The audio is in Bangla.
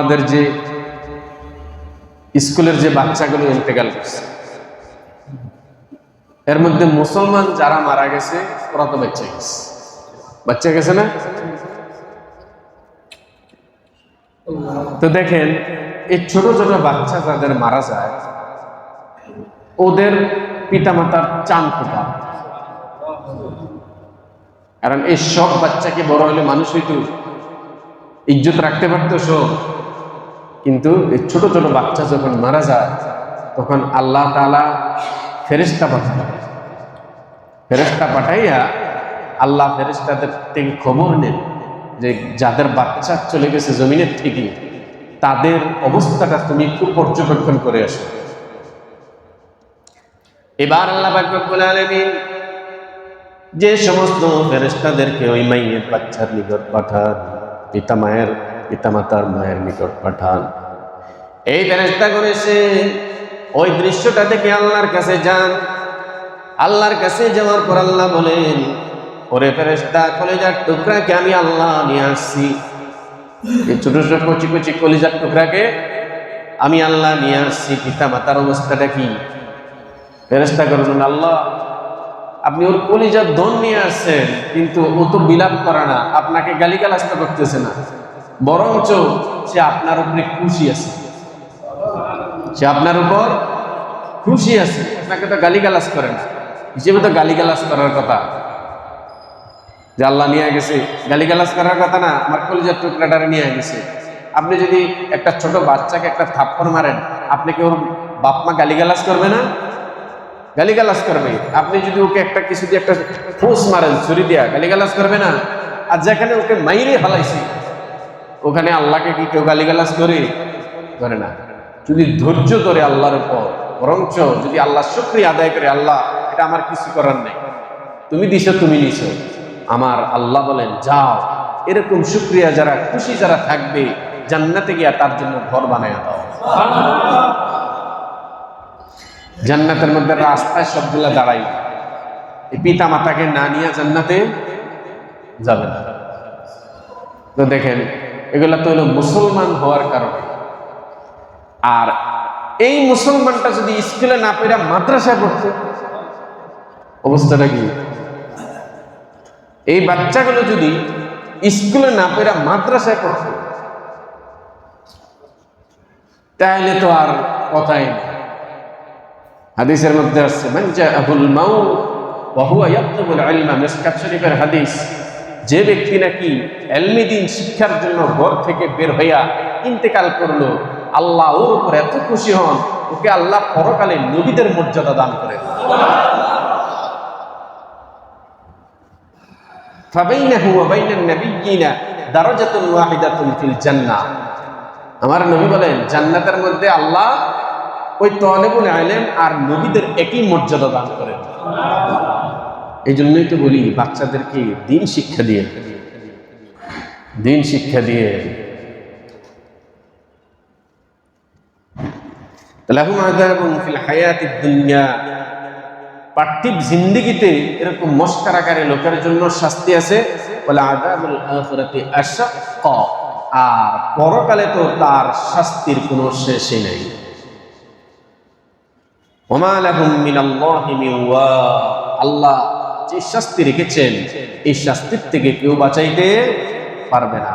আমাদের যে স্কুলের যে বাচ্চাগুলো ইন্তেকাল করছে, এর মধ্যে মুসলমান যারা মারা গেছে, ওরা তো বাচ্চা গেছে। বাচ্চা গেছে না? তো দেখেন, এই ছোট ছোট বাচ্চা যাদের মারা যায়, ওদের পিতামাতার চান কোথা? কারণ এই সব বাচ্চাকে বড় হলে মানুষ হইতো ইজ্জত রাখতে পারতো সব। কিন্তু এই ছোট ছোট বাচ্চা যখন মারা যায়, তখন আল্লাহ তালা ফেরেস্তা পাঠান ফেরেস্তা পাঠাইয়া আল্লাহ ফেরিস্তাদের থেকে খবর নেন যে যাদের বাচ্চা চলে গেছে জমিনের থেকে, তাদের অবস্থাটা তুমি একটু পর্যবেক্ষণ করে আসো। এবার আল্লাহ যে সমস্ত ফেরেস্তাদেরকে ওই মাইয়ের বাচ্চার নিকট পাঠান পিতা মায়ের পিতা মাতার মায়ের নিকট পাঠান। এই ফেরেস্তা করে সে ওই দৃশ্যটা দেখে আল্লাহর কাছে যান। আল্লাহর কাছে যাওয়ার পর আল্লাহ বলেন, ওরে ফেরেস্তা কলেজার টুকরাকে আমি আল্লাহ নিয়ে আসছি। এই ছোট ছোট কচি কচি কলিজার টুকরাকে আমি আল্লাহ নিয়ে আসছি। পিতা মাতার অবস্থাটা কি? ফেরেস্তা করবেন আল্লাহ, আপনি ওর কলিজার ধন নিয়ে আসছেন, কিন্তু ও তো বিলাপ করে না। আপনাকে গালিগালাজ তো করতেছে না। বরঞ্চ সে আপনার উপরে খুশি আছে। সে আপনার উপর খুশি আছে। আপনাকে তো গালিগালাজ করে না। হিসেবে তো গালিগালাজ করার কথা। যে আল্লাহ নিয়ে গেছে। গালিগালাজ করার কথা না, আমার কলিজার টুকরাটারে নিয়ে গেছে। আপনি যদি একটা ছোট বাচ্চাকে একটা থাপ্পড় মারেন, আপনি কি ওর বাপ মা গালিগালাজ করবে না? গালিগালাজ করবে। আপনি যদি ওকে একটা কিছু দিয়ে একটা ফুস মারেন, ছুরি দিয়া, গালিগালাজ করবে না? আর যেখানে ওকে মাইরে হালাইছি ওখানে আল্লাহকে কি কেউ গালিগালাজ করে? করে না। যদি ধৈর্য ধরে আল্লাহর উপর, বরঞ্চ যদি আল্লাহ শুক্রিয়া আদায় করে, আল্লাহ, এটা আমার কিছু করার নেই। তুমি দিছো, তুমি নিছো। আমার আল্লাহ বলেন, যাও। এরকম শুক্রিয়া যারা, খুশি যারা থাকবে, জান্নাতে গিয়া তার জন্য ঘর বানায় দাও। জান্নাতের মধ্যে রাস্তায় সবগুলা দাঁড়াই। এই পিতা মাতাকে না নিয়ে জান্নাতে যাবে না। তো দেখেন এগুলা তো হলো মুসলমান হওয়ার কারণে। আর এই মুসলমানটা যদি স্কুলে না পেরা মাদ্রাসায় পড়তো অবস্থাটা কি? এই বাচ্চাগুলো যদি স্কুলে না পেরা মাদ্রাসায় পড়ছে, তাহলে তো আর কথাই নেই। হাদিসের মধ্যে আসছে মানজা আবুল মাউ ওয়াহুয়া ইয়াতলুবুল ইলমা মিসকাত শরীফের হাদিস। যে ব্যক্তি নাকি এলমিদিন শিক্ষার জন্য ঘর থেকে বের হইয়া ইন্তেকাল করল আল্লাহ ওর উপর এত খুশি হন, ওকে আল্লাহ পরকালে নবীদের মর্যাদা দান করেন। আমার নবী বলেন, জান্নাতের মধ্যে আল্লাহ ওই তলেবুল আলেম আর নবীদের একই মর্যাদা দান করেন। এই জন্যই তো বলি, বাচ্চাদেরকে দিন শিক্ষা দিয়ে। দিন শিক্ষা দিয়ে। লাহুম দুনিয়া। পার্থিব জিন্দেগিতে এরকম মস্কার আকারে লোকের জন্য শাস্তি আছে। বলে আশাক্ক। আর পরকালে তো তার শাস্তির কোনো শেষই নেই। আল্লাহ যে শাস্তি রেখেছেন এই শাস্তির থেকে কেউ বাঁচাইতে পারবে না।